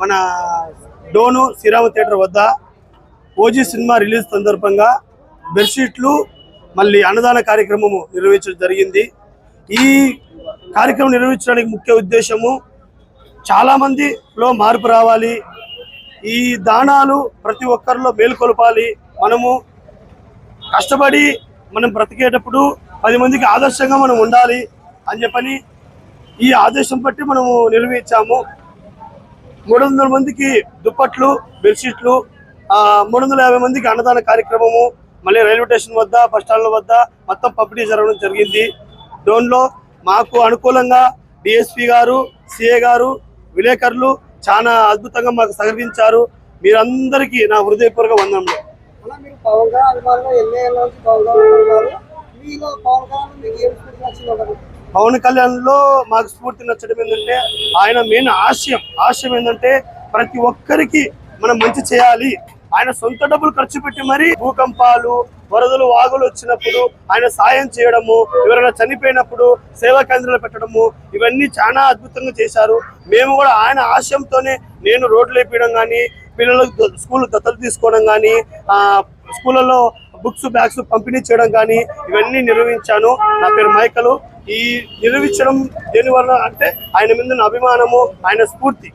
మన డోను శ్రీరామ థియేటర్ వద్ద OG cinema release సందర్భంగా బెడ్షీట్లు మళ్ళీ అన్నదాన కార్యక్రమము నిర్వహించడం జరిగింది. ఈ కార్యక్రమం నిర్వహించడానికి ముఖ్య ఉద్దేశము చాలామందిలో మార్పు రావాలి. ఈ దానాలు ప్రతి ఒక్కరిలో మేలుకొలపాలి. మనము కష్టపడి మనం బ్రతికేటప్పుడు పది మందికి ఆదర్శంగా మనం ఉండాలి అని చెప్పని ఈ ఆదేశం బట్టి మనము నిర్వహించాము. మూడు వందల మందికి దుప్పట్లు బెడ్షీట్లు మూడు వందల యాభై మందికి అన్నదాన కార్యక్రమము మళ్ళీ రైల్వే స్టేషన్ వద్ద బస్ స్టాండ్ల వద్ద మొత్తం పంపిణీ జరగడం జరిగింది. డోన్లో మాకు అనుకూలంగా డిఎస్పీ గారు సిఏ గారు విలేకరులు చాలా అద్భుతంగా మాకు సహకరించారు. మీరందరికీ నా హృదయపూర్వక వందనములు. మీరు పవన్ కళ్యాణ్ అభిమానులు ఎన్ని ఏళ్ళ నుంచి పవన్ కళ్యాణ్ మీలో పవన్ కళ్యాణ్ మీకు ఏం నచ్చింది పవన్ కళ్యాణ్లో మాకు స్ఫూర్తి నచ్చడం ఏంటంటే ఆయన మెయిన్ ఆశయం. ఆశయం ఏంటంటే ప్రతి ఒక్కరికి మనం మంచి చేయాలి. ఆయన సొంత డబ్బులు ఖర్చు పెట్టి మరి భూకంపాలు వరదలు వాగులు వచ్చినప్పుడు ఆయన సాయం చేయడము ఎవరైనా చనిపోయినప్పుడు సేవా కేంద్రాలు పెట్టడము ఇవన్నీ చాలా అద్భుతంగా చేశారు. మేము కూడా ఆయన ఆశయంతోనే నేను రోడ్లు వేపించడం కానీ పిల్లలకు స్కూల్ దత్తలు తీసుకోవడం కానీ స్కూళ్ళలో బుక్స్ బ్యాగ్స్ పంపిణీ చేయడం కానీ ఇవన్నీ నిర్వహించాను. నా పేరు మైకలు. ఈ నిర్వహించడం దేనివల్ల అంటే ఆయన మీద అభిమానము ఆయన స్ఫూర్తి.